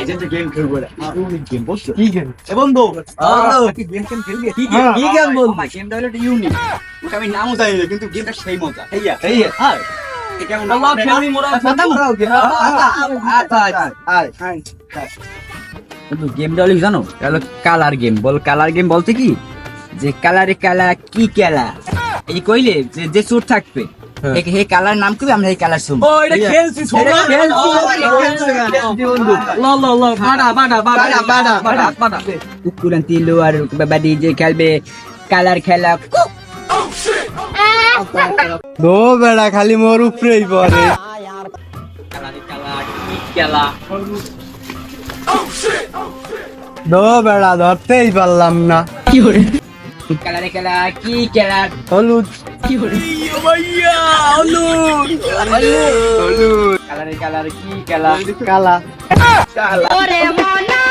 যে যে গেম খেলব গেম বসছো কি গেম এ বন্ধু কি গেম গেম খেলবি কি গেম কি গেম বল গেমটা হলো একটা ইউনিক ওটা আমি নামও জানি না কিন্তু গেমটা সেই মজা। এইয়া এই হ্যাঁ। এটা কেমন? আল্লাহ মোরা খতম কিন্তু গেমটা হলো জানো? এটা হলো কালার গেম বল কালার গেম বলতে কি? যে কালারে কালা কি খেলা এই কইলে যে যে থাকবে হ্যাঁ। এই কালার নাম কইবে আমরা এই কালার শুনব। ও এটা খেলছি এটা খেলছি। ল ল ল বাড়া বাড়া বাড়া বাড়া বাড়া বাড়া কুকুরান তিলু আর যে খেলবে কালার খেলা। দো বেড়া খালি মোর উপরেই পড়ে। কি দো বেড়া ধরতেই পারলাম না। কালারে খেলা কি খেলা হলুদ কি কালারে কালার কি খেলা কালা ওরে মনা